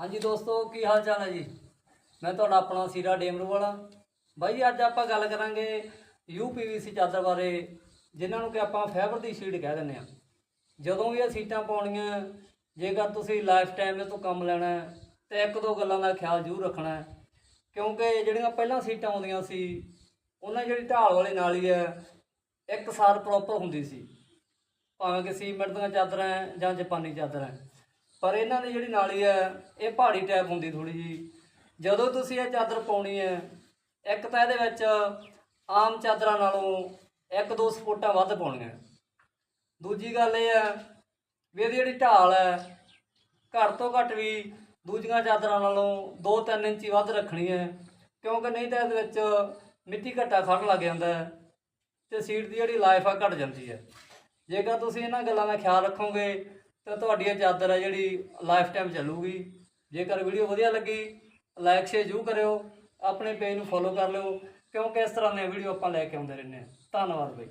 ਹਾਂਜੀ ਦੋਸਤੋ ਕੀ ਹਾਲ ਚਾਲ ਹੈ ਜੀ? ਮੈਂ ਤੁਹਾਡਾ ਆਪਣਾ ਸੀਰਾ ਡੇਮਰੂ ਵਾਲਾ। ਬਾਈ ਜੀ ਅੱਜ ਆਪਾਂ ਗੱਲ ਕਰਾਂਗੇ ਯੂਪੀਵੀਸੀ ਚਾਦਰ ਬਾਰੇ ਜਿਨ੍ਹਾਂ ਨੂੰ ਕਿ ਆਪਾਂ ਫਾਈਬਰ ਦੀ ਸ਼ੀਟ ਕਹਿ ਦਿੰਦੇ ਆ ਜਦੋਂ ਵੀ ਇਹ ਸੀਟਾਂ ਪਾਉਣੀਆਂ ਜੇਕਰ ਤੁਸੀਂ ਲਾਈਫ ਟਾਈਮ ਇਹ ਤੋਂ ਕੰਮ ਲੈਣਾ ਹੈ, ਤੇ ਇੱਕ ਦੋ ਗੱਲਾਂ ਦਾ ਖਿਆਲ ਜ਼ਰੂਰ ਰੱਖਣਾ ਕਿਉਂਕਿ ਜਿਹੜੀਆਂ ਪਹਿਲਾਂ ਸੀਟਾਂ ਆਉਂਦੀਆਂ ਸੀ ਉਹਨਾਂ ਦੀ ਜਿਹੜੀ ਢਾਲ ਵਾਲੀ ਨਾਲੀ ਹੈ ਇੱਕ ਸਾਰ ਪ੍ਰੋਪਰ ਹੁੰਦੀ ਸੀ। ਭਾਵੇਂ ਕਿ ਸੀਮੈਂਟ ਦੀਆਂ ਚਾਦਰਾਂ ਜਾਂ ਜਾਪਾਨੀ ਚਾਦਰਾਂ ਹੈ। ਪਰ ਇਹਨਾਂ ਦੀ ਜਿਹੜੀ ਨਾਲੀ ਹੈ, ਇਹ ਪਹਾੜੀ ਟਾਈਪ ਹੁੰਦੀ ਥੋੜੀ ਜੀ ਜਦੋਂ ਤੁਸੀਂ ਇਹ ਚਾਦਰ ਪਾਉਣੀ ਹੈ, ਇੱਕ ਤਾਂ ਇਹਦੇ ਵਿੱਚ ਆਮ ਚਾਦਰਾਂ ਨਾਲੋਂ ਇੱਕ ਦੋ ਸਪੋਟਾਂ ਵੱਧ ਪਾਉਣੀਆਂ। ਦੂਜੀ ਗੱਲ ਇਹ ਹੈ ਵੀ ਇਹਦੀ ਜਿਹੜੀ ਢਾਲ ਹੈ, ਘੱਟ ਤੋਂ ਘੱਟ ਵੀ ਦੂਜੀਆਂ ਚਾਦਰਾਂ ਨਾਲੋਂ 2-3 ਇੰਚੀ ਵੱਧ ਰੱਖਣੀ ਹੈ। ਕਿਉਂਕਿ ਨਹੀਂ ਤਾਂ ਇਹਦੇ ਵਿੱਚ ਮਿੱਟੀ ਘੱਟਾ ਖੜ ਲੱਗ ਜਾਂਦਾ ਹੈ ਤੇ ਸੀਟ ਦੀ ਜਿਹੜੀ ਲਾਈਫ ਆ ਘਟ ਜਾਂਦੀ ਹੈ। ਜੇਕਰ ਤੁਸੀਂ ਇਹਨਾਂ ਗੱਲਾਂ ਦਾ ਖਿਆਲ ਰੱਖੋਗੇ ਤਾਂ ਤੁਹਾਡੀ ਇਹ ਚਾਦਰ ਹੈ ਜਿਹੜੀ ਲਾਈਫ ਟਾਈਮ ਚੱਲੂਗੀ। ਜੇਕਰ ਵੀਡੀਓ ਵਧੀਆ ਲੱਗੀ ਲਾਈਕ ਸ਼ੇਅਰ ਜ਼ਰੂਰ ਕਰਿਓ। ਆਪਣੇ ਪੇਜ ਨੂੰ ਫੋਲੋ ਕਰ ਲਿਓ। ਕਿਉਂਕਿ ਇਸ ਤਰ੍ਹਾਂ ਦੀਆਂ ਵੀਡੀਓ ਆਪਾਂ ਲੈ ਕੇ ਆਉਂਦੇ ਰਹਿੰਦੇ ਹਾਂ। ਧੰਨਵਾਦ ਬਾਈ।